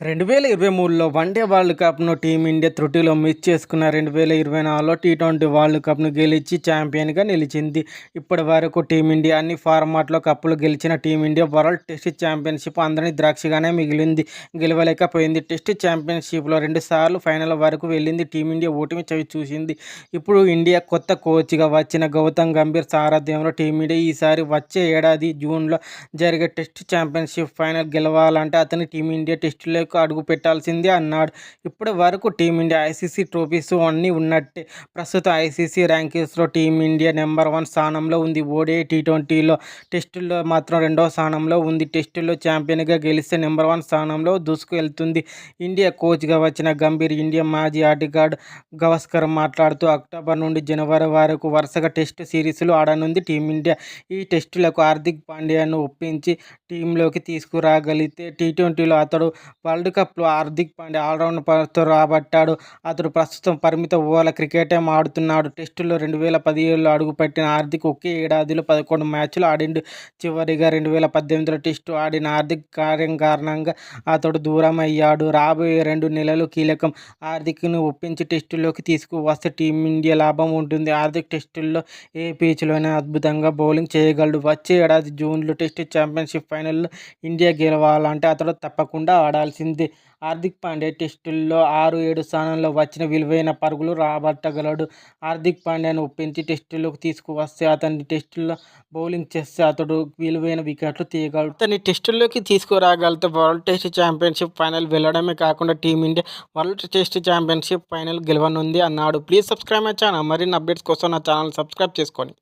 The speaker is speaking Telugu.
రెండు వేల ఇరవై మూడులో వన్డే వరల్డ్ కప్ను టీమిండియా త్రుటిలో మిస్ చేసుకున్న రెండు వేల ఇరవై నాలుగులో టీ ట్వంటీ వరల్డ్ కప్ను గెలిచి ఛాంపియన్గా నిలిచింది. ఇప్పటి వరకు టీమిండియా అన్ని ఫార్మాట్లో కప్పులు గెలిచిన టీమిండియా వరల్డ్ టెస్ట్ ఛాంపియన్షిప్ అందరినీ ద్రాక్షగానే మిగిలింది. గెలవలేకపోయింది. టెస్ట్ ఛాంపియన్షిప్లో రెండుసార్లు ఫైనల్ వరకు వెళ్ళింది టీమిండియా ఓటమి చవి చూసింది. ఇప్పుడు ఇండియా కొత్త కోచ్గా వచ్చిన గౌతమ్ గంభీర్ సారథ్యంలో టీమిండియా ఈసారి వచ్చే ఏడాది జూన్లో జరిగే టెస్ట్ ఛాంపియన్షిప్ ఫైనల్ గెలవాలంటే అతని టీమిండియా టెస్టులో అడుగు పెట్టాల్సిందే అన్నాడు. ఇప్పటి వరకు టీమిండియా ఐసీసీ ట్రోఫీస్ అన్నీ ఉన్నట్టే. ప్రస్తుతం ఐసీసీ ర్యాంకింగ్స్లో టీమిండియా నెంబర్ వన్ స్థానంలో ఉంది. ఓడే టీ ట్వంటీలో టెస్టుల్లో మాత్రం రెండవ స్థానంలో ఉంది. టెస్టుల్లో ఛాంపియన్గా గెలిస్తే నెంబర్ వన్ స్థానంలో దూసుకువెళ్తుంది ఇండియా కోచ్గా వచ్చిన గంభీర్ ఇండియా మాజీ ఆటగాడు గవస్కర్ మాట్లాడుతూ అక్టోబర్ నుండి జనవరి వరకు వరుసగా టెస్ట్ సిరీస్లు ఆడనుంది టీమిండియా. ఈ టెస్టులకు హార్దిక్ పాండ్యాను ఒప్పించి టీంలోకి తీసుకురాగలిగితే టీ ట్వంటీలో అతడు వరల్డ్ కప్లో హార్దిక్ పాండ్యా ఆల్రౌండ్ పరుతో రాబట్టాడు. అతడు ప్రస్తుతం పరిమిత ఓవర్ల క్రికెటే ఆడుతున్నాడు టెస్టులో రెండు వేల పదిహేడులో అడుగుపెట్టిన హార్దిక్ ఒకే ఏడాదిలో పదకొండు మ్యాచ్లు ఆడిండు. చివరిగా రెండు వేల పద్దెనిమిదిలో టెస్టు ఆడిన హార్దిక్ కార్యం కారణంగా అతడు దూరం అయ్యాడు రాబోయే రెండు నెలలు కీలకం. హార్దిక్ను ఒప్పించి టెస్టులోకి తీసుకువస్తే టీమిండియా లాభం ఉంటుంది. హార్దిక్ టెస్టుల్లో ఏ పిచ్లోనే అద్భుతంగా బౌలింగ్ చేయగలడు. వచ్చే ఏడాది జూన్లో టెస్ట్ ఛాంపియన్షిప్ ఫైనల్లో ఇండియా గెలవాలంటే అతడు తప్పకుండా ఆడాల్సింది. హార్దిక్ పాండ్యా టెస్టుల్లో ఆరు ఏడు స్థానంలో వచ్చిన విలువైన పరుగులు రాబట్టగలడు. హార్దిక్ పాండ్యాను ఒప్పించి టెస్టులోకి తీసుకువస్తే అతని టెస్టుల్లో బౌలింగ్ చేస్తే అతడు విలువైన వికెట్లు తీయగలడు. అతని టెస్టుల్లోకి తీసుకురాగలిగితే వరల్డ్ టెస్ట్ ఛాంపియన్షిప్ ఫైనల్ వెళ్ళడమే కాకుండా team India world test championship final గెలవనుంది అన్నాడు. Please subscribe my channel. మరిన్ని అప్డేట్స్ కోసం నా ఛానల్ సబ్స్క్రైబ్ చేసుకోండి.